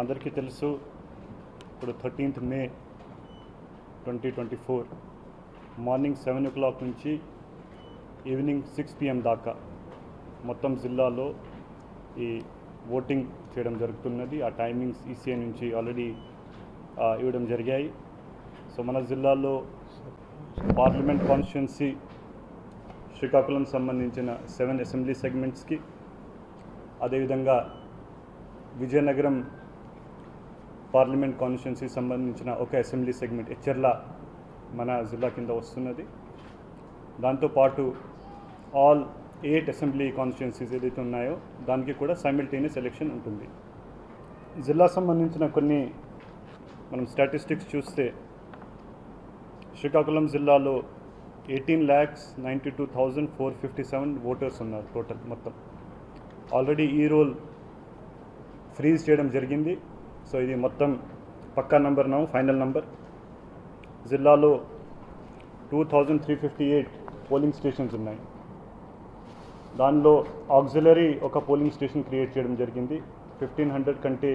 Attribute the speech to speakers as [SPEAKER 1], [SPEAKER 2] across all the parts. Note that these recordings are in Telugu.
[SPEAKER 1] అందరికీ తెలుసు ఇప్పుడు thirteenth May twenty twenty four morning seven o'clock నుంచి ఈవినింగ్ సిక్స్ పిఎం దాకా మొత్తం జిల్లాలో ఈ ఓటింగ్ చేయడం జరుగుతున్నది. ఆ టైమింగ్స్ ఈసీఐ నుంచి ఆల్రెడీ ఇవ్వడం జరిగాయి. సో మన జిల్లాలో పార్లమెంట్ కాన్స్టిట్యున్సీ శ్రీకాకుళం సంబంధించిన సెవెన్ అసెంబ్లీ సెగ్మెంట్స్కి అదేవిధంగా విజయనగరం పార్లమెంట్ కాన్స్టిట్యున్సీకి సంబంధించిన ఒక అసెంబ్లీ సెగ్మెంట్ ఎచ్చర్ల మన జిల్లా కింద వస్తున్నది. దాంతోపాటు ఆల్ ఎయిట్ అసెంబ్లీ కాన్స్టిట్యున్సీస్ ఏదైతే ఉన్నాయో దానికి కూడా సైమిల్టేనియస్ ఎలక్షన్ ఉంటుంది. జిల్లా సంబంధించిన కొన్ని మనం స్టాటిస్టిక్స్ చూస్తే శ్రీకాకుళం జిల్లాలో eighteen lakhs ninety two thousand four fifty seven voters ఉన్నారు టోటల్ మొత్తం. ఆల్రెడీ ఈ రోల్ ఫ్రీజ్ చేయడం జరిగింది. సో ఇది మొత్తం పక్కా నంబర్ నా ఫైనల్ నంబర్. జిల్లాలో two thousand three fifty eight polling stations ఉన్నాయి. దానిలో ఆక్సిలరీ ఒక పోలింగ్ స్టేషన్ క్రియేట్ చేయడం జరిగింది. ఫిఫ్టీన్ హండ్రెడ్ కంటే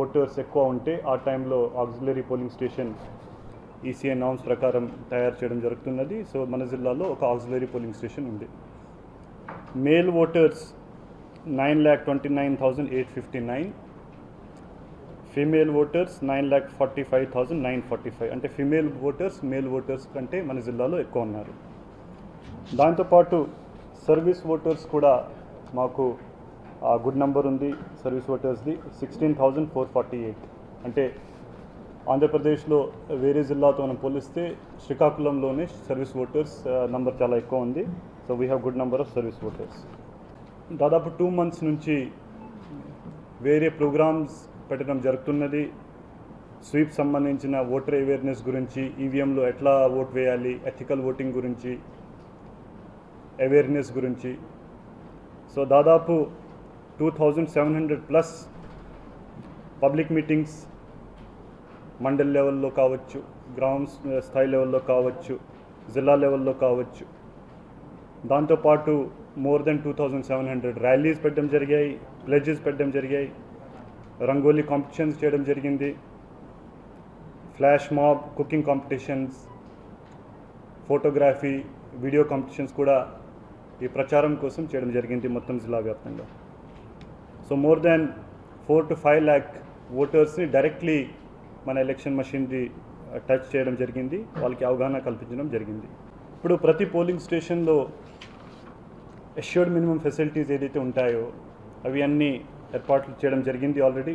[SPEAKER 1] ఓటర్స్ ఎక్కువ ఉంటే ఆ టైంలో auxiliary polling station ECI norms ప్రకారం తయారు చేయడం జరుగుతున్నది. సో మన జిల్లాలో ఒక ఆక్సిలరీ పోలింగ్ స్టేషన్ ఉంది. Male voters nine lakh twenty nine thousand eight fifty nine female voters nine lakh forty five thousand nine forty five అంటే ఫీమేల్ ఓటర్స్ మేల్ ఓటర్స్ కంటే మన జిల్లాలో ఎక్కువ ఉన్నారు. దాంతోపాటు సర్వీస్ ఓటర్స్ కూడా మాకు గుడ్ నెంబర్ ఉంది. Service ఓటర్స్ది sixteen thousand four forty eight అంటే ఆంధ్రప్రదేశ్లో వేరే జిల్లాతో మనం పోలిస్తే శ్రీకాకుళంలోనే సర్వీస్ ఓటర్స్ నంబర్ చాలా ఎక్కువ ఉంది. So we have good number of service voters దాదాపు టూ మంత్స్ నుంచి వేరే ప్రోగ్రామ్స్ పెట్టడం జరుగుతున్నది. స్వీప్ సంబంధించిన ఓటర్ అవేర్నెస్ గురించి ఈవీఎంలో ఎట్లా ఓట్ వేయాలి ఎథికల్ ఓటింగ్ గురించి అవేర్నెస్ గురించి. సో దాదాపు two thousand seven hundred plus public meetings mandal లెవెల్లో కావచ్చు గ్రామ స్థాయి లెవెల్లో కావచ్చు జిల్లా లెవెల్లో కావచ్చు. దాంతోపాటు more than two thousand seven hundred rallies పెట్టడం జరిగాయి ప్లెజెస్ పెట్టడం జరిగాయి. రంగోలీ కాంపిటీషన్స్ చేయడం జరిగింది. Flash mob cooking competitions photography video competitions కూడా ఈ ప్రచారం కోసం చేయడం జరిగింది మొత్తం జిల్లా వ్యాప్తంగా. So more than four to five lakh ఓటర్స్ని directly మన ఎలక్షన్ మషిన్ది టచ్ చేయడం జరిగింది. వాళ్ళకి అవగాహన కల్పించడం జరిగింది. ఇప్పుడు ప్రతి పోలింగ్ స్టేషన్లో అష్యూర్డ్ మినిమం ఫెసిలిటీస్ ఏదైతే ఉంటాయో అవి అన్నీ ఏర్పాట్లు చేయడం జరిగింది ఆల్రెడీ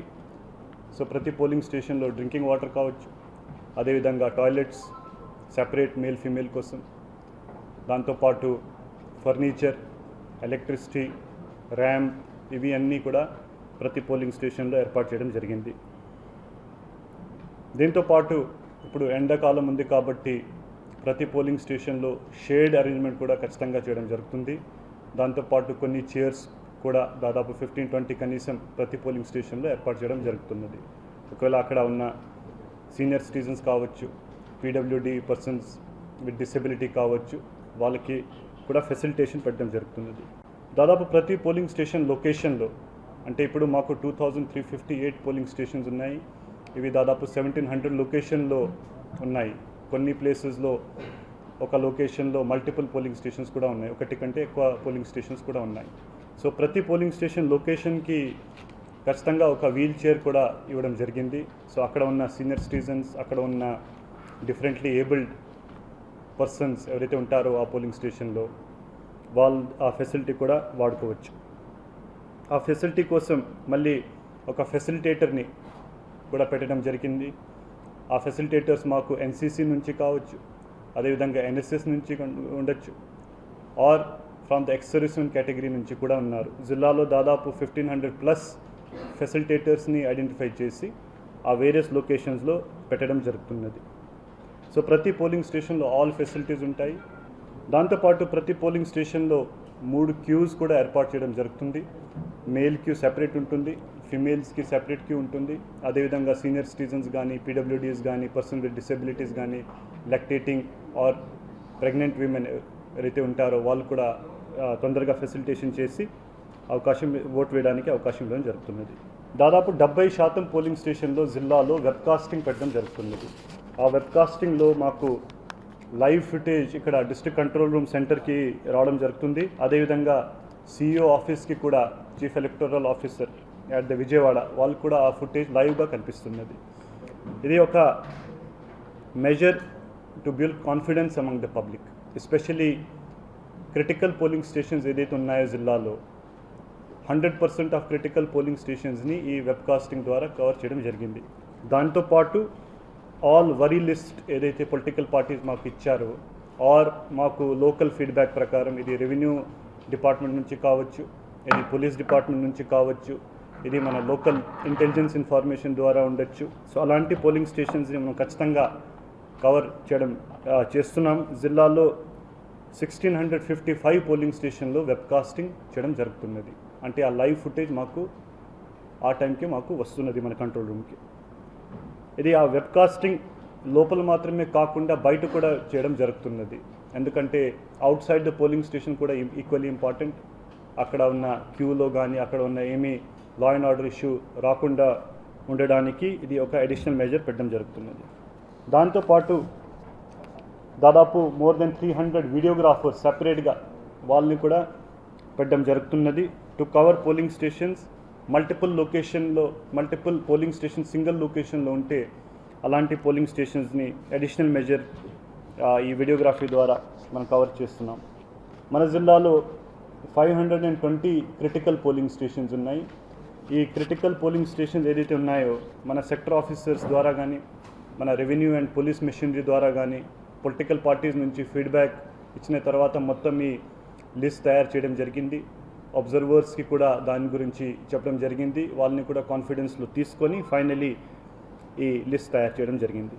[SPEAKER 1] సో ప్రతి పోలింగ్ స్టేషన్లో డ్రింకింగ్ వాటర్ కావచ్చు. అదేవిధంగా టాయిలెట్స్ సెపరేట్ మేల్ ఫీమేల్ కోసం. దాంతోపాటు ఫర్నిచర్ ఎలక్ట్రిసిటీ ర్యాంప్ ఇవి అన్నీ కూడా ప్రతి పోలింగ్ స్టేషన్లో ఏర్పాటు చేయడం జరిగింది. దీంతోపాటు ఇప్పుడు ఎండాకాలం ఉంది కాబట్టి ప్రతి పోలింగ్ స్టేషన్లో షేడ్ అరేంజ్మెంట్ కూడా ఖచ్చితంగా చేయడం జరుగుతుంది. దాంతోపాటు కొన్ని చైర్స్ కూడా దాదాపు ఫిఫ్టీన్ ట్వంటీ కనీసం ప్రతి పోలింగ్ స్టేషన్లో ఏర్పాటు చేయడం జరుగుతున్నది. ఒకవేళ అక్కడ ఉన్న సీనియర్ సిటిజన్స్ కావచ్చు పీడబ్ల్యూడి పర్సన్స్ విత్ డిసెబిలిటీ కావచ్చు వాళ్ళకి కూడా ఫెసిలిటేషన్ పెట్టడం జరుగుతున్నది. దాదాపు ప్రతి పోలింగ్ స్టేషన్ లొకేషన్లో అంటే ఇప్పుడు మాకు two thousand three fifty eight polling stations ఉన్నాయి. ఇవి దాదాపు సెవెంటీన్ హండ్రెడ్ లొకేషన్లో ఉన్నాయి. కొన్ని ప్లేసెస్లో ఒక లొకేషన్లో మల్టిపుల్ పోలింగ్ స్టేషన్స్ కూడా ఉన్నాయి. ఒకటి కంటే ఎక్కువ పోలింగ్ స్టేషన్స్ కూడా ఉన్నాయి. సో ప్రతి పోలింగ్ స్టేషన్ లొకేషన్కి ఖచ్చితంగా ఒక వీల్ చైర్ కూడా ఇవ్వడం జరిగింది. సో అక్కడ ఉన్న సీనియర్ సిటిజన్స్ అక్కడ ఉన్న డిఫరెంట్లీ ఏబుల్డ్ పర్సన్స్ ఎవరైతే ఉంటారో ఆ పోలింగ్ స్టేషన్లో వాళ్ళు ఆ ఫెసిలిటీ కూడా వాడుకోవచ్చు. ఆ ఫెసిలిటీ కోసం మళ్ళీ ఒక ఫెసిలిటేటర్ని కూడా పెట్టడం జరిగింది. ఆ ఫెసిలిటేటర్స్ మాకు ఎన్సీసీ నుంచి కావచ్చు అదేవిధంగా ఎన్ఎస్ఎస్ నుంచి ఉండొచ్చు. Or from the ex servicemen category నుంచి కూడా ఉన్నారు. జిల్లాలో దాదాపు ఫిఫ్టీన్ హండ్రెడ్ ప్లస్ ఫెసిలిటేటర్స్ని ఐడెంటిఫై చేసి ఆ వేరియస్ లొకేషన్స్లో పెట్టడం జరుగుతున్నది. సో ప్రతి పోలింగ్ స్టేషన్లో ఆల్ ఫెసిలిటీస్ ఉంటాయి. దాంతోపాటు ప్రతి పోలింగ్ స్టేషన్లో మూడు క్యూస్ కూడా ఏర్పాటు చేయడం జరుగుతుంది. మేల్ క్యూ సెపరేట్ ఉంటుంది. ఫిమేల్స్కి సెపరేట్ క్యూ ఉంటుంది. అదేవిధంగా సీనియర్ సిటిజన్స్ కానీ పీడబ్ల్యూడీస్ కానీ పర్సన్ విత్ డిసెబిలిటీస్ కానీ లెక్టేటింగ్ ఆర్ ప్రెగ్నెంట్ విమెన్ ఎవరైతే ఉంటారో వాళ్ళు కూడా తొందరగా ఫెసిలిటేషన్ చేసి అవకాశం ఓటు వేయడానికి అవకాశం ఇవ్వడం జరుగుతున్నది. దాదాపు డెబ్బై శాతం పోలింగ్ స్టేషన్లో జిల్లాలో వెబ్కాస్టింగ్ పెట్టడం జరుగుతున్నది. ఆ వెబ్కాస్టింగ్లో మాకు లైవ్ ఫుటేజ్ ఇక్కడ డిస్ట్రిక్ట్ కంట్రోల్ రూమ్ సెంటర్కి రావడం జరుగుతుంది. అదేవిధంగా సిఇఓ ఆఫీస్కి కూడా chief electoral officer at the Vijayawada వాళ్ళు కూడా ఆ ఫుటేజ్ లైవ్గా కనిపిస్తున్నది. ఇది ఒక measure to build confidence among the public especially critical polling stations ఏదైతే ఉన్నాయో జిల్లాలో hundred percent of critical polling స్టేషన్స్ని ఈ వెబ్కాస్టింగ్ ద్వారా కవర్ చేయడం జరిగింది. దాంతోపాటు ఆల్ వరీ లిస్ట్ ఏదైతే పొలిటికల్ పార్టీస్ మాకు ఇచ్చారో ఆర్ మాకు లోకల్ ఫీడ్బ్యాక్ ప్రకారం ఇది రెవెన్యూ డిపార్ట్మెంట్ నుంచి కావచ్చు ఇది పోలీస్ డిపార్ట్మెంట్ నుంచి కావచ్చు ఇది మన లోకల్ ఇంటెలిజెన్స్ ఇన్ఫర్మేషన్ ద్వారా ఉండొచ్చు. సో అలాంటి పోలింగ్ స్టేషన్స్ని మనం ఖచ్చితంగా కవర్ చేయడం చేస్తున్నాం. జిల్లాలో sixteen hundred fifty five polling స్టేషన్లో వెబ్కాస్టింగ్ చేయడం జరుగుతున్నది. అంటే ఆ లైవ్ ఫుటేజ్ మాకు ఆ టైంకి మాకు వస్తున్నది మన కంట్రోల్ రూమ్కి ఇది ఆ వెబ్కాస్టింగ్ లోపల మాత్రమే కాకుండా బయట కూడా చేయడం జరుగుతున్నది. ఎందుకంటే outside the polling station కూడా ఈక్వల్లీ ఇంపార్టెంట్ అక్కడ ఉన్న క్యూలో కానీ అక్కడ ఉన్న ఏమీ లా అండ్ ఆర్డర్ ఇష్యూ రాకుండా ఉండడానికి ఇది ఒక అడిషనల్ మెజర్ పెట్టడం జరుగుతున్నది. దాంతోపాటు దాదాపు more than three hundred videographers సపరేట్గా వాళ్ళని కూడా పెట్టడం జరుగుతున్నది. To cover polling stations multiple లొకేషన్లో మల్టిపుల్ పోలింగ్ స్టేషన్ సింగిల్ లొకేషన్లో ఉంటే అలాంటి పోలింగ్ స్టేషన్స్ని అడిషనల్ మెజర్ ఈ వీడియోగ్రఫీ ద్వారా మనం కవర్ చేస్తున్నాం. మన జిల్లాలో five hundred and twenty critical polling stations ఉన్నాయి. ఈ క్రిటికల్ పోలింగ్ స్టేషన్స్ ఏదైతే ఉన్నాయో మన సెక్టర్ ఆఫీసర్స్ ద్వారా కానీ మన రెవెన్యూ అండ్ పోలీస్ మిషనరీ ద్వారా కానీ పొలిటికల్ పార్టీస్ నుంచి ఫీడ్బ్యాక్ ఇచ్చిన తర్వాత మొత్తం ఈ లిస్ట్ తయారు చేయడం జరిగింది. అబ్జర్వర్స్కి కూడా దాని గురించి చెప్పడం జరిగింది. వాళ్ళని కూడా కాన్ఫిడెన్స్లో తీసుకొని ఫైనలీ ఈ లిస్ట్ తయారు చేయడం జరిగింది.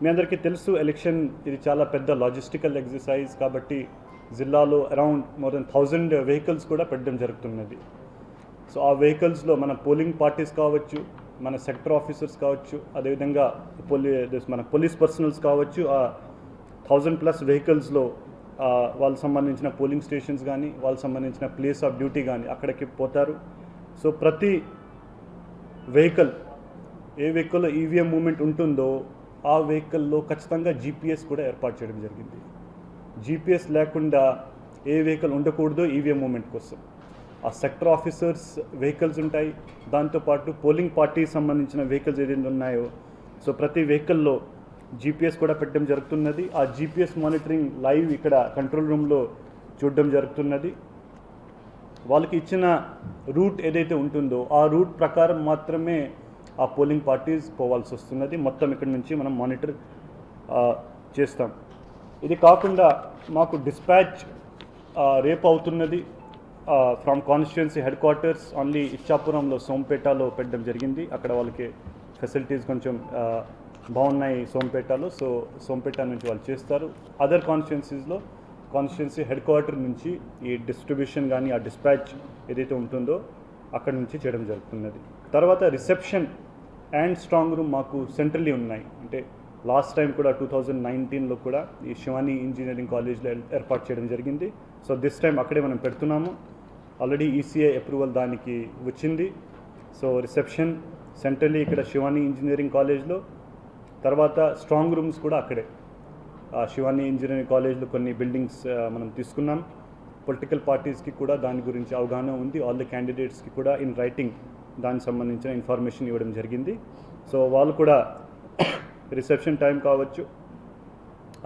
[SPEAKER 1] మీ అందరికీ తెలుసు ఎలక్షన్ ఇది చాలా పెద్ద లాజిస్టికల్ ఎక్సర్సైజ్ కాబట్టి జిల్లాలో around more than thousand vehicles కూడా పెట్టడం జరుగుతున్నది. సో ఆ వెహికల్స్లో మన పోలింగ్ పార్టీస్ కావచ్చు మన సెక్టర్ ఆఫీసర్స్ కావచ్చు అదేవిధంగా పోలీ మన పోలీస్ పర్సనల్స్ కావచ్చు ఆ థౌజండ్ ప్లస్ వెహికల్స్లో వాళ్ళకి సంబంధించిన పోలింగ్ స్టేషన్స్ కానీ వాళ్ళకి సంబంధించిన ప్లేస్ ఆఫ్ డ్యూటీ కానీ అక్కడికి పోతారు. సో ప్రతి వెహికల్ ఏ వెహికల్లో ఈవీఎం మూమెంట్ ఉంటుందో ఆ వెహికల్లో ఖచ్చితంగా జీపీఎస్ కూడా ఏర్పాటు చేయడం జరిగింది. జీపీఎస్ లేకుండా ఏ వెహికల్ ఉండకూడదో ఈవీఎం మూమెంట్ కోసం ఆ సెక్టర్ ఆఫీసర్స్ వెహికల్స్ ఉంటాయి. దాంతోపాటు పోలింగ్ పార్టీకి సంబంధించిన వెహికల్స్ ఏదైతే ఉన్నాయో సో ప్రతి వెహికల్లో జీపీఎస్ కూడా పెట్టడం జరుగుతున్నది. ఆ జీపీఎస్ మానిటరింగ్ లైవ్ ఇక్కడ కంట్రోల్ రూమ్లో చూడడం జరుగుతున్నది. వాళ్ళకి ఇచ్చిన రూట్ ఏదైతే ఉంటుందో ఆ రూట్ ప్రకారం మాత్రమే ఆ పోలింగ్ పార్టీస్ పోవాల్సి వస్తున్నది. మొత్తం ఇక్కడ నుంచి మనం మానిటర్ చేస్తాం. ఇది కాకుండా మాకు డిస్పాచ్ రేపు అవుతున్నది. From constituency headquarters only ఇచ్చాపురంలో సోంపేటలో పెట్టడం జరిగింది. అక్కడ వాళ్ళకి ఫెసిలిటీస్ కొంచెం బాగున్నాయి సోంపేటలో సో సోంపేట నుంచి వాళ్ళు చేస్తారు. అదర్ కాన్స్టిట్యున్సీస్లో కాన్స్టిట్యున్సీ హెడ్ క్వార్టర్ నుంచి ఈ డిస్ట్రిబ్యూషన్ కానీ ఆ డిస్పాచ్ ఏదైతే ఉంటుందో అక్కడ నుంచి చేయడం జరుగుతున్నది. తర్వాత రిసెప్షన్ అండ్ స్ట్రాంగ్ రూమ్ మాకు సెంట్రల్లీ ఉన్నాయి. అంటే లాస్ట్ టైం కూడా టూ థౌజండ్ నైన్టీన్లో కూడా ఈ శివాని ఇంజనీరింగ్ కాలేజ్లో ఏర్పాటు చేయడం జరిగింది. సో దిస్ టైం అక్కడే మనం పెడుతున్నాము. ఆల్రెడీ ఈసీఐ అప్రూవల్ దానికి వచ్చింది. సో రిసెప్షన్ సెంట్రల్లీ ఇక్కడ శివాని ఇంజనీరింగ్ కాలేజ్లో తర్వాత స్ట్రాంగ్ రూమ్స్ కూడా అక్కడే. శివాని ఇంజనీరింగ్ కాలేజ్లో కొన్ని బిల్డింగ్స్ మనం తీసుకున్నాం. పొలిటికల్ పార్టీస్కి కూడా దాని గురించి అవగాహన ఉంది. ఆల్ ద క్యాండిడేట్స్కి కూడా ఇన్ రైటింగ్ దానికి సంబంధించిన ఇన్ఫర్మేషన్ ఇవ్వడం జరిగింది. సో వాళ్ళు కూడా రిసెప్షన్ టైం కావచ్చు.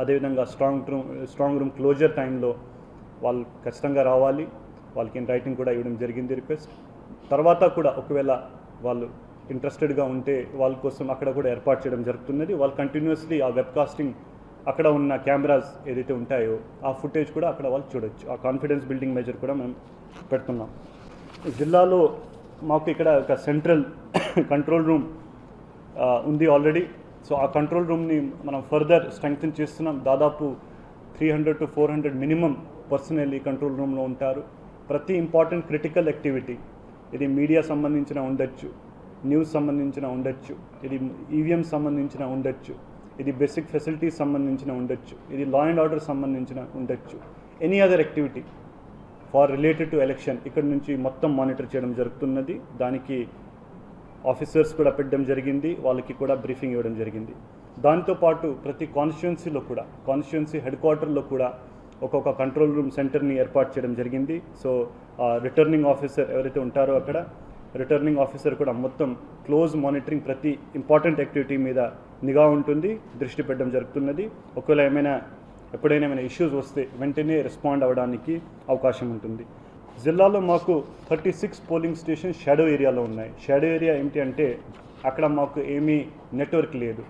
[SPEAKER 1] అదేవిధంగా strong room strong room closure టైంలో వాళ్ళు ఖచ్చితంగా రావాలి. వాళ్ళకి ఇన్ రైటింగ్ కూడా ఇవ్వడం జరిగింది రిక్వెస్ట్. తర్వాత కూడా ఒకవేళ వాళ్ళు ఇంట్రెస్టెడ్గా ఉంటే వాళ్ళ కోసం అక్కడ కూడా ఏర్పాటు చేయడం జరుగుతున్నది. వాళ్ళు కంటిన్యూస్లీ ఆ వెబ్కాస్టింగ్ అక్కడ ఉన్న కెమెరాస్ ఏదైతే ఉంటాయో ఆ ఫుటేజ్ కూడా అక్కడ వాళ్ళు చూడొచ్చు. ఆ కాన్ఫిడెన్స్ బిల్డింగ్ మెజర్ కూడా మేము పెడుతున్నాం. జిల్లాలో మాకు ఇక్కడ ఒక సెంట్రల్ కంట్రోల్ రూమ్ ఉంది ఆల్రెడీ సో ఆ కంట్రోల్ రూమ్ని మనం ఫర్దర్ స్ట్రెంగ్తన్ చేస్తున్నాం. దాదాపు three hundred to four hundred minimum personnel ఈ కంట్రోల్ రూమ్లో ఉంటారు. ప్రతి ఇంపార్టెంట్ క్రిటికల్ యాక్టివిటీ ఇది మీడియా సంబంధించిన ఉండొచ్చు న్యూస్ సంబంధించిన ఉండొచ్చు ఇది ఈవీఎం సంబంధించిన ఉండొచ్చు ఇది బేసిక్ ఫెసిలిటీస్ సంబంధించిన ఉండొచ్చు ఇది లా అండ్ ఆర్డర్ సంబంధించిన ఉండొచ్చు. Any other activity for related to election ఇక్కడ నుంచి మొత్తం మానిటర్ చేయడం జరుగుతున్నది. దానికి ఆఫీసర్స్ కూడా పెట్టడం జరిగింది వాళ్ళకి కూడా బ్రీఫింగ్ ఇవ్వడం జరిగింది. దాంతోపాటు ప్రతి కాన్స్టిట్యున్సీలో కూడా కాన్స్టిట్యున్సీ హెడ్ క్వార్టర్లో కూడా ఒక్కొక్క కంట్రోల్ రూమ్ సెంటర్ని ఏర్పాటు చేయడం జరిగింది. సో రిటర్నింగ్ ఆఫీసర్ ఎవరైతే ఉంటారో అక్కడ రిటర్నింగ్ ఆఫీసర్ కూడా మొత్తం క్లోజ్ మానిటరింగ్ ప్రతి ఇంపార్టెంట్ యాక్టివిటీ మీద నిఘా ఉంటుంది దృష్టి పెట్టడం జరుగుతున్నది. ఒకవేళ ఏమైనా ఎప్పుడైనా ఏమైనా ఇష్యూస్ వస్తే వెంటనే రెస్పాండ్ అవ్వడానికి అవకాశం ఉంటుంది. జిల్లాలో మాకు thirty six polling station shadow ఏరియాలో ఉన్నాయి. షాడో ఏరియా ఏంటి అంటే అక్కడ మాకు ఏమీ నెట్వర్క్ లేదు.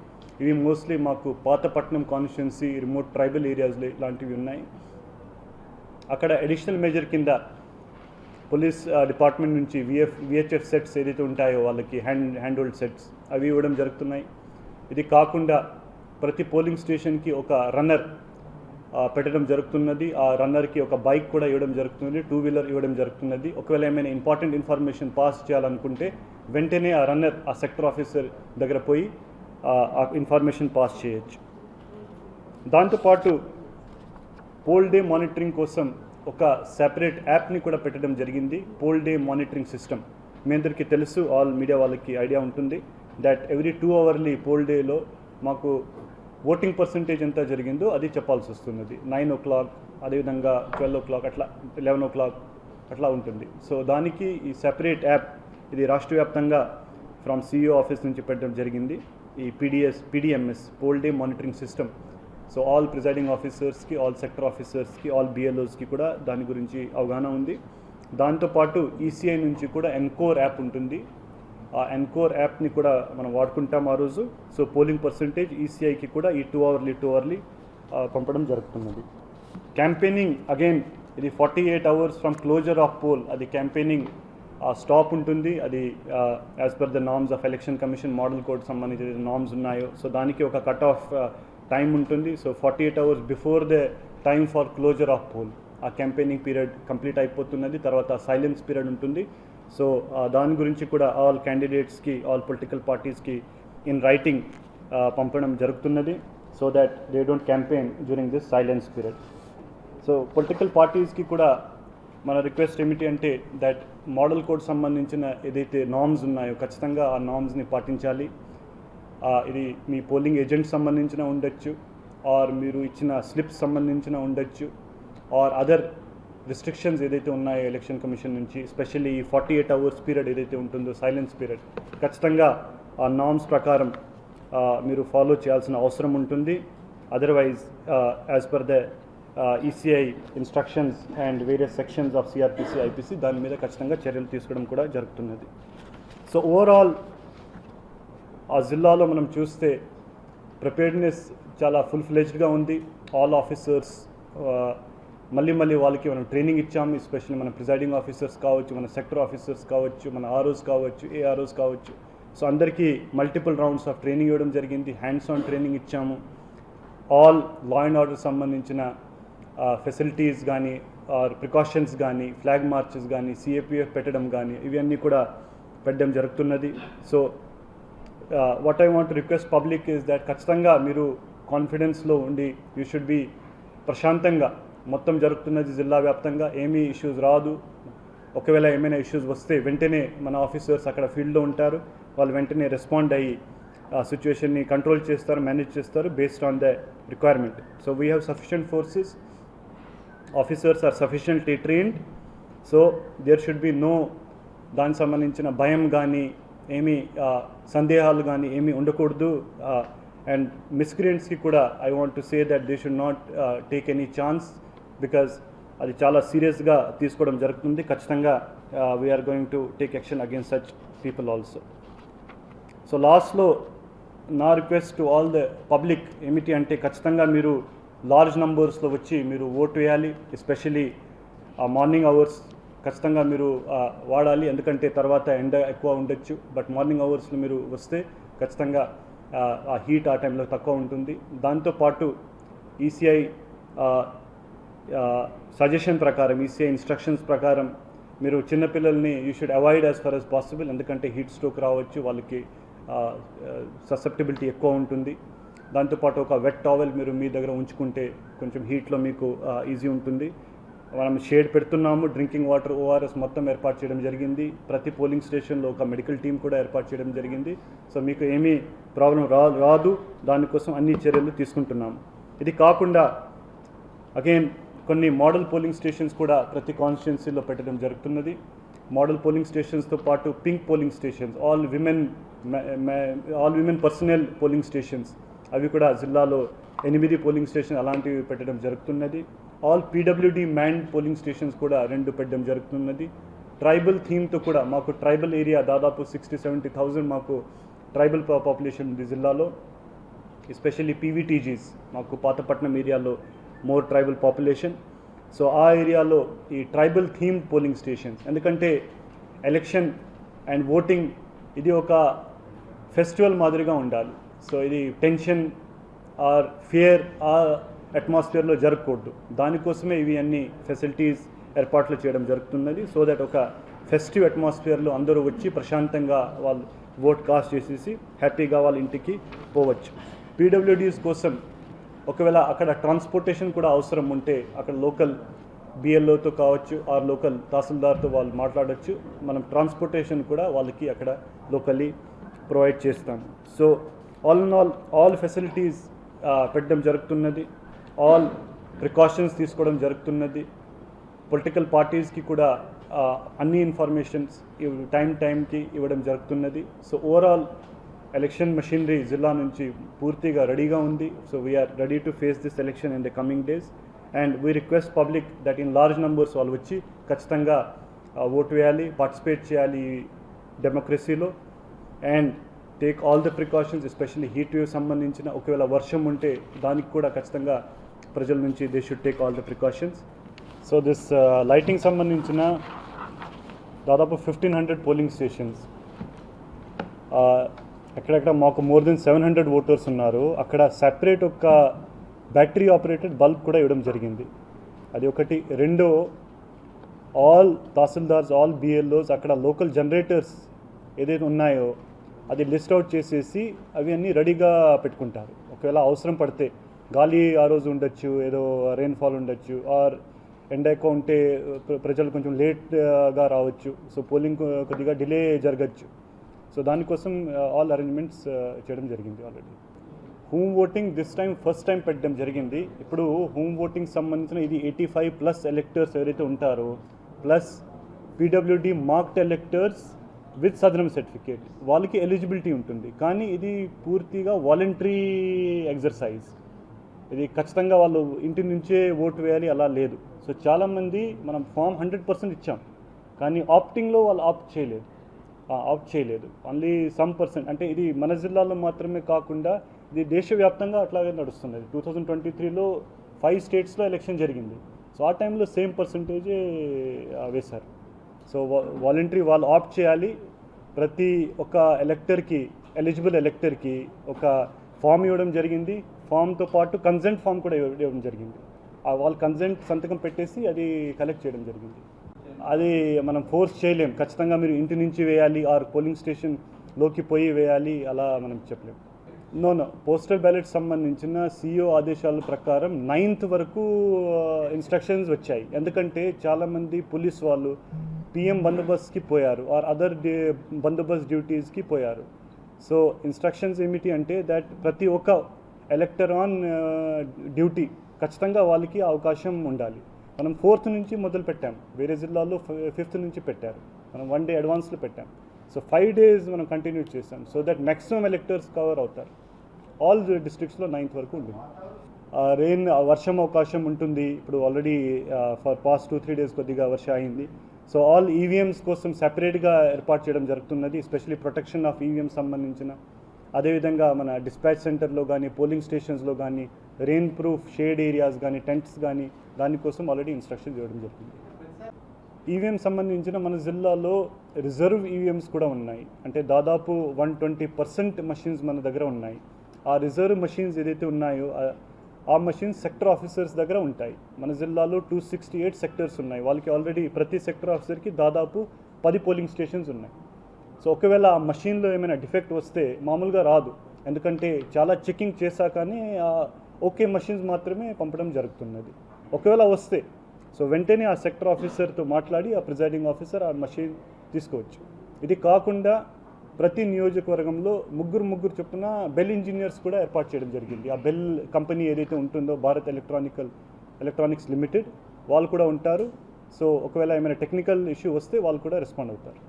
[SPEAKER 1] ఇవి మోస్ట్లీ మాకు పాతపట్నం కాన్స్టిట్యున్సీ రిమోట్ ట్రైబల్ ఏరియాస్లో ఇలాంటివి ఉన్నాయి. అక్కడ అడిషనల్ మేజర్ కింద పోలీస్ డిపార్ట్మెంట్ uh, నుంచి విఎఫ్ విహెచ్ఎఫ్ సెట్స్ ఏదైతే ఉంటాయో వాళ్ళకి హ్యాండ్ హ్యాండ్ హోల్డ్ సెట్స్ అవి ఇవ్వడం జరుగుతున్నాయి. ఇది కాకుండా ప్రతి పోలింగ్ స్టేషన్కి ఒక రన్నర్ uh, పెట్టడం జరుగుతున్నది. ఆ రన్నర్కి ఒక బైక్ కూడా ఇవ్వడం జరుగుతుంది టూ వీలర్ ఇవ్వడం జరుగుతున్నది. ఒకవేళ ఏమైనా ఇంపార్టెంట్ ఇన్ఫర్మేషన్ పాస్ చేయాలనుకుంటే వెంటనే ఆ రన్నర్ ఆ సెక్టర్ ఆఫీసర్ దగ్గర పోయి ఆ ఇన్ఫర్మేషన్ పాస్ చేయొచ్చు. దాంతోపాటు పోల్ డే మానిటరింగ్ కోసం ఒక సెపరేట్ యాప్ని కూడా పెట్టడం జరిగింది. పోల్ డే మానిటరింగ్ సిస్టమ్ మీ అందరికీ తెలుసు ఆల్ మీడియా వాళ్ళకి ఐడియా ఉంటుంది that every two hourly poll డేలో మాకు ఓటింగ్ పర్సంటేజ్ ఎంత జరిగిందో అది చెప్పాల్సి వస్తున్నది. నైన్ ఓ క్లాక్ అదేవిధంగా ట్వెల్వ్ ఓ క్లాక్ అట్లా లెవెన్ ఓ క్లాక్ అట్లా ఉంటుంది. సో దానికి ఈ సెపరేట్ యాప్ ఇది రాష్ట్ర వ్యాప్తంగా ఫ్రమ్ సిఇఓ ఆఫీస్ నుంచి పెట్టడం జరిగింది. ఈ PDS PDMS poll day monitoring system so all presiding ఆఫీసర్స్కి all sector ఆఫీసర్స్కి ఆల్ బిఎల్ఓస్కి కూడా దాని గురించి అవగాహన ఉంది. దాంతోపాటు ఈసీఐ నుంచి కూడా ఎన్కోర్ యాప్ ఉంటుంది. ఆ ఎన్కోర్ యాప్ని కూడా మనం వాడుకుంటాం ఆ రోజు. సో పోలింగ్ పర్సంటేజ్ ఈసీఐకి కూడా ఈ టూ అవర్లీ టూ అవర్లీ పంపడం జరుగుతున్నది. క్యాంపెయినింగ్ అగైన్ ఇది forty eight hours from closure of poll అది క్యాంపెయినింగ్ స్టాప్ ఉంటుంది. అది as per the norms of election commission model code సంబంధించిన నామ్స్ ఉన్నాయో సో దానికి ఒక కట్ ఆఫ్ టైం ఉంటుంది. So forty eight hours before the time for closure of poll ఆ క్యాంపెయినింగ్ పీరియడ్ కంప్లీట్ అయిపోతున్నది. తర్వాత సైలెన్స్ పీరియడ్ ఉంటుంది. సో దాని గురించి కూడా ఆల్ క్యాండిడేట్స్కి ఆల్ పొలిటికల్ పార్టీస్కి ఇన్ రైటింగ్ పంపడం జరుగుతున్నది. So that they don't campaign during this silence period so political పార్టీస్కి కూడా మన రిక్వెస్ట్ ఏమిటి అంటే దట్ మోడల్ కోడ్ సంబంధించిన ఏదైతే నామ్స్ ఉన్నాయో ఖచ్చితంగా ఆ నామ్స్ని పాటించాలి. ఇది మీ పోలింగ్ ఏజెంట్ సంబంధించిన ఉండొచ్చు ఆర్ మీరు ఇచ్చిన స్లిప్స్ సంబంధించిన ఉండొచ్చు ఆర్ అదర్ రిస్ట్రిక్షన్స్ ఏదైతే ఉన్నాయో ఎలక్షన్ కమిషన్ నుంచి స్పెషల్లీ ఈ ఫార్టీ ఎయిట్ అవర్స్ పీరియడ్ ఏదైతే ఉంటుందో సైలెన్స్ పీరియడ్ ఖచ్చితంగా ఆ నామ్స్ ప్రకారం మీరు ఫాలో చేయాల్సిన అవసరం ఉంటుంది. Otherwise as per the ECI instructions and various sections of CrPC IPC దాని మీద ఖచ్చితంగా చర్యలు తీసుకోవడం కూడా జరుగుతున్నది. సో ఓవరాల్ ఆ జిల్లాలో మనం చూస్తే ప్రిపేర్డ్నెస్ చాలా ఫుల్ ఫ్లెజ్డ్గా ఉంది ఆల్ ఆఫీసర్స్ uh, మళ్ళీ మళ్ళీ వాళ్ళకి మనం ట్రైనింగ్ ఇచ్చాము. ఎస్పెషల్లీ మన ప్రిజైడింగ్ ఆఫీసర్స్ కావచ్చు మన సెక్టర్ ఆఫీసర్స్ కావచ్చు మన ఆర్ఓస్ కావచ్చు ఏఆర్ఓస్ కావచ్చు. సో అందరికీ మల్టిపుల్ రౌండ్స్ ఆఫ్ ట్రైనింగ్ ఇవ్వడం జరిగింది. హ్యాండ్స్ ఆన్ ట్రైనింగ్ ఇచ్చాము. ఆల్ లా అండ్ ఆర్డర్ సంబంధించిన ఫెసిలిటీస్ కానీ ఆర్ ప్రికాషన్స్ కానీ ఫ్లాగ్ మార్చెస్ కానీ సిఏపిఎఫ్ పెట్టడం కానీ ఇవన్నీ కూడా పెట్టడం జరుగుతున్నది. So what I want request public is that ఖచ్చితంగా మీరు కాన్ఫిడెన్స్లో ఉండి యూ షుడ్ బి ప్రశాంతంగా మొత్తం జరుగుతున్నది జిల్లా వ్యాప్తంగా ఏమీ ఇష్యూస్ రాదు. ఒకవేళ ఏమైనా ఇష్యూస్ వస్తే వెంటనే మన ఆఫీసర్స్ అక్కడ ఫీల్డ్లో ఉంటారు. వాళ్ళు వెంటనే రెస్పాండ్ అయ్యి ఆ సిచ్యువేషన్ని కంట్రోల్ చేస్తారు మేనేజ్ చేస్తారు based on the requirement so we have sufficient forces officers are sufficiently trained so there should be no దానికి సంబంధించిన భయం కానీ ఏమీ సందేహాలు కానీ ఏమీ ఉండకూడదు. అండ్ మిస్క్రియంట్స్కి కూడా I want to say that they should not take any chance because అది చాలా సీరియస్గా తీసుకోవడం జరుగుతుంది. ఖచ్చితంగా we're going to take action against such people also so లాస్ట్లో నా request to all the public ఏమిటి అంటే ఖచ్చితంగా మీరు లార్జ్ నంబర్స్లో వచ్చి మీరు ఓటు వేయాలి ఎస్పెషలీ ఆ మార్నింగ్ అవర్స్ ఖచ్చితంగా మీరు వాడాలి. ఎందుకంటే తర్వాత ఎండ ఎక్కువ ఉండొచ్చు బట్ మార్నింగ్ అవర్స్లో మీరు వస్తే ఖచ్చితంగా ఆ హీట్ ఆ టైంలో తక్కువ ఉంటుంది. దాంతోపాటు ఈసీఐ సజెషన్ ప్రకారం ఈసీఐ ఇన్స్ట్రక్షన్స్ ప్రకారం మీరు చిన్నపిల్లల్ని you should avoid as far as possible ఎందుకంటే హీట్ స్ట్రోక్ రావచ్చు వాళ్ళకి ససెప్టిబిలిటీ ఎక్కువ ఉంటుంది. దాంతోపాటు ఒక వెట్ టావెల్ మీరు మీ దగ్గర ఉంచుకుంటే కొంచెం హీట్లో మీకు ఈజీ ఉంటుంది. మనం షేడ్ పెడుతున్నాము డ్రింకింగ్ వాటర్ ఓఆర్ఎస్ మొత్తం ఏర్పాటు చేయడం జరిగింది. ప్రతి పోలింగ్ స్టేషన్లో ఒక మెడికల్ టీం కూడా ఏర్పాటు చేయడం జరిగింది. సో మీకు ఏమీ ప్రాబ్లం రా రాదు. దానికోసం అన్ని చర్యలు తీసుకుంటున్నాము ఇది కాకుండా అగైన్ కొన్ని మోడల్ పోలింగ్ స్టేషన్స్ కూడా ప్రతి కాన్స్టిట్యున్సీలో పెట్టడం జరుగుతున్నది. మోడల్ పోలింగ్ స్టేషన్స్తో పాటు pink polling stations all women all women personnel polling stations అవి కూడా జిల్లాలో ఎనిమిది పోలింగ్ స్టేషన్ అలాంటివి పెట్టడం జరుగుతున్నది. All PWD man polling stations కూడా రెండు పెట్టడం జరుగుతున్నది. ట్రైబల్ థీమ్తో కూడా మాకు ట్రైబల్ ఏరియా దాదాపు సిక్స్టీ సెవెంటీ థౌజండ్ మాకు ట్రైబల్ పాపులేషన్ ఉంది జిల్లాలో. ఎస్పెషల్లీ పీవీటీజీస్ మాకు పాతపట్నం ఏరియాలో మోర్ ట్రైబల్ పాపులేషన్ సో ఆ ఏరియాలో ఈ ట్రైబల్ థీమ్ పోలింగ్ స్టేషన్స్ ఎందుకంటే ఎలక్షన్ అండ్ ఓటింగ్ ఇది ఒక ఫెస్టివల్ మాదిరిగా ఉండాలి. సో ఇది టెన్షన్ ఆర్ ఫియర్ ఆ అట్మాస్ఫియర్లో జరగకూడదు. దానికోసమే ఇవి అన్ని ఫెసిలిటీస్ ఏర్పాట్లు చేయడం జరుగుతున్నది. సో దట్ ఒక ఫెస్టివ్ అట్మాస్ఫియర్లో అందరూ వచ్చి ప్రశాంతంగా వాళ్ళు ఓట్ కాస్ట్ చేసేసి హ్యాపీగా వాళ్ళ ఇంటికి పోవచ్చు. పీడబ్ల్యూడీస్ కోసం ఒకవేళ అక్కడ ట్రాన్స్పోర్టేషన్ కూడా అవసరం ఉంటే అక్కడ లోకల్ బిఎల్ఓతో కావచ్చు ఆర్ లోకల్ తహసీల్దార్తో వాళ్ళు మాట్లాడొచ్చు. మనం ట్రాన్స్పోర్టేషన్ కూడా వాళ్ళకి అక్కడ లోకల్లీ ప్రొవైడ్ చేస్తాం so all in all all facilities పెట్టడం జరుగుతున్నది. ఆల్ ప్రికాషన్స్ తీసుకోవడం జరుగుతున్నది. పొలిటికల్ పార్టీస్కి కూడా uh, అన్ని ఇన్ఫర్మేషన్స్ టైం టైంకి ఇవ్వడం జరుగుతున్నది. సో ఓవరాల్ ఎలక్షన్ మెషినరీ జిల్లా నుంచి పూర్తిగా రెడీగా ఉంది. So we're ready to face this election in the coming days and we request public that in large numbers వాళ్ళు వచ్చి ఖచ్చితంగా uh, ఓటు వేయాలి పార్టిసిపేట్ చేయాలి డెమోక్రసీలో and take all the precautions especially heat wave సంబంధించిన ఒకవేళ వర్షం ఉంటే దానికి కూడా ఖచ్చితంగా ప్రజల నుంచి they should take all the precautions so this lightning సంబంధించిన దాదాపు ఫిఫ్టీన్ హండ్రెడ్ పోలింగ్ స్టేషన్స్ ఎక్కడెక్కడ మాకు more than seven hundred voters ఉన్నారు. అక్కడ సెపరేట్ ఒక బ్యాటరీ ఆపరేటెడ్ బల్బ్ కూడా ఇవ్వడం జరిగింది. అది ఒకటి. రెండో ఆల్ తహసీల్దార్స్ ఆల్ బిఎల్ఓస్ అక్కడ లోకల్ జనరేటర్స్ ఏదైతే ఉన్నాయో అది లిస్ట్ అవుట్ చేసేసి అవి అన్నీ రెడీగా పెట్టుకుంటారు. ఒకవేళ అవసరం పడితే గాలి ఆ రోజు ఉండొచ్చు ఏదో రెయిన్ఫాల్ ఉండొచ్చు ఆర్ ఎండ ఎక్కువ ఉంటే ప్రజలు కొంచెం లేట్గా రావచ్చు. సో పోలింగ్ కొద్దిగా డిలే జరగచ్చు. సో దానికోసం ఆల్ అరేంజ్మెంట్స్ చేయడం జరిగింది already home voting this time first time పెట్టడం జరిగింది. ఇప్పుడు హోమ్ ఓటింగ్ సంబంధించిన ఇది ఎయిటీ ఫైవ్ ప్లస్ ఎలెక్టర్స్ ఎవరైతే ఉంటారో plus PWD marked electors with Sadaram certificate. వాళ్ళకి ఎలిజిబిలిటీ ఉంటుంది. కానీ ఇది పూర్తిగా వాలంటరీ ఎగ్జర్సైజ్ ఇది ఖచ్చితంగా వాళ్ళు ఇంటి నుంచే ఓటు వేయాలి అలా లేదు. సో చాలామంది మనం ఫామ్ హండ్రెడ్ పర్సెంట్ ఇచ్చాం. కానీ ఆప్టింగ్లో వాళ్ళు ఆప్ట్ చేయలేదు. ఆప్ట్ చేయలేదు. Only some percent. అంటే ఇది మన జిల్లాలో మాత్రమే కాకుండా ఇది దేశవ్యాప్తంగా అట్లాగే నడుస్తున్నది. టూ థౌజండ్ ట్వంటీ త్రీలో ఫైవ్ స్టేట్స్లో ఎలక్షన్ జరిగింది. సో ఆ టైంలో సేమ్ పర్సంటేజే వేశారు. సో వాలంటరీ వాళ్ళు ఆప్ట్ చేయాలి. ప్రతి ఒక్క ఎలక్టర్కి ఎలిజిబుల్ ఎలక్టర్కి ఒక ఫామ్ ఇవ్వడం జరిగింది. ఫామ్తో పాటు కన్సెంట్ ఫామ్ కూడా ఇవ్వడం జరిగింది. ఆ వాళ్ళు కన్సెంట్ సంతకం పెట్టేసి అది కలెక్ట్ చేయడం జరిగింది. అది మనం ఫోర్స్ చేయలేం. ఖచ్చితంగా మీరు ఇంటి నుంచి వేయాలి ఆర్ పోలింగ్ స్టేషన్లోకి పోయి వేయాలి అలా మనం చెప్పలేం. నో నో పోస్టల్ బ్యాలెట్ సంబంధించిన సిఇఓ ఆదేశాల ప్రకారం నైన్త్ వరకు uh, ఇన్స్ట్రక్షన్స్ వచ్చాయి. ఎందుకంటే చాలామంది పోలీస్ వాళ్ళు పిఎం బందోబస్తుకి పోయారు ఆర్ అదర్ డే బందోబస్త్ డ్యూటీస్కి పోయారు. సో ఇన్స్ట్రక్షన్స్ ఏమిటి అంటే దట్ ప్రతి ఒక్క ఎలక్టర్ ఆన్ డ్యూటీ ఖచ్చితంగా వాళ్ళకి అవకాశం ఉండాలి. మనం ఫోర్త్ నుంచి మొదలు పెట్టాం. వేరే జిల్లాల్లో ఫిఫ్త్ నుంచి పెట్టారు. మనం వన్ డే అడ్వాన్స్లో పెట్టాం. సో ఫైవ్ డేస్ మనం కంటిన్యూ చేస్తాం so that maximum electors cover అవుతారు. ఆల్ డిస్ట్రిక్ట్స్లో నైన్త్ వరకు ఉంటుంది రెయిన్ వర్షం అవకాశం ఉంటుంది. ఇప్పుడు already for past two three days కొద్దిగా వర్షం అయింది. సో ఆల్ ఈవీఎంస్ కోసం సెపరేట్గా ఏర్పాటు చేయడం జరుగుతున్నది ఎస్పెషలీ ప్రొటెక్షన్ ఆఫ్ ఈవీఎం సంబంధించిన. అదేవిధంగా మన డిస్పాచ్ సెంటర్లో కానీ పోలింగ్ స్టేషన్స్లో కానీ రెయిన్ ప్రూఫ్ షేడ్ ఏరియాస్ కానీ టెంట్స్ కానీ దానికోసం ఆల్రెడీ ఇన్స్ట్రక్షన్ చేయడం జరిగింది ఈవీఎం సంబంధించిన మన జిల్లాలో రిజర్వ్ ఈవీఎంస్ కూడా ఉన్నాయి. అంటే దాదాపు వన్ ట్వంటీ పర్సెంట్ మషిన్స్ మన దగ్గర ఉన్నాయి. ఆ రిజర్వ్ మషిన్స్ ఏదైతే ఉన్నాయో ఆ- ఆ మషిన్స్ సెక్టర్ ఆఫీసర్స్ దగ్గర ఉంటాయి. మన జిల్లాలో టూ సిక్స్టీ ఎయిట్ సెక్టర్స్ ఉన్నాయి. వాళ్ళకి ఆల్రెడీ ప్రతి సెక్టర్ ఆఫీసర్కి దాదాపు పది పోలింగ్ స్టేషన్స్ ఉన్నాయి. సో ఒకవేళ ఆ మషిన్లో ఏమైనా డిఫెక్ట్ వస్తే మామూలుగా రాదు. ఎందుకంటే చాలా చెకింగ్ చేశాకనే కానీ ఓకే మషిన్స్ మాత్రమే పంపడం జరుగుతున్నది. ఒకవేళ వస్తే సో వెంటనే ఆ సెక్టర్ ఆఫీసర్తో మాట్లాడి ఆ ప్రిజైడింగ్ ఆఫీసర్ ఆ మషిన్ తీసుకోవచ్చు. ఇది కాకుండా ప్రతి నియోజకవర్గంలో ముగ్గురు ముగ్గురు చొప్పున బెల్ ఇంజనీర్స్ కూడా ఏర్పాటు చేయడం జరిగింది. ఆ బెల్ కంపెనీ ఏదైతే ఉంటుందో భారత్ ఎలక్ట్రానికల్ ఎలక్ట్రానిక్స్ లిమిటెడ్ వాళ్ళు కూడా ఉంటారు. సో ఒకవేళ ఏమైనా టెక్నికల్ ఇష్యూ వస్తే వాళ్ళు కూడా రెస్పాండ్ అవుతారు.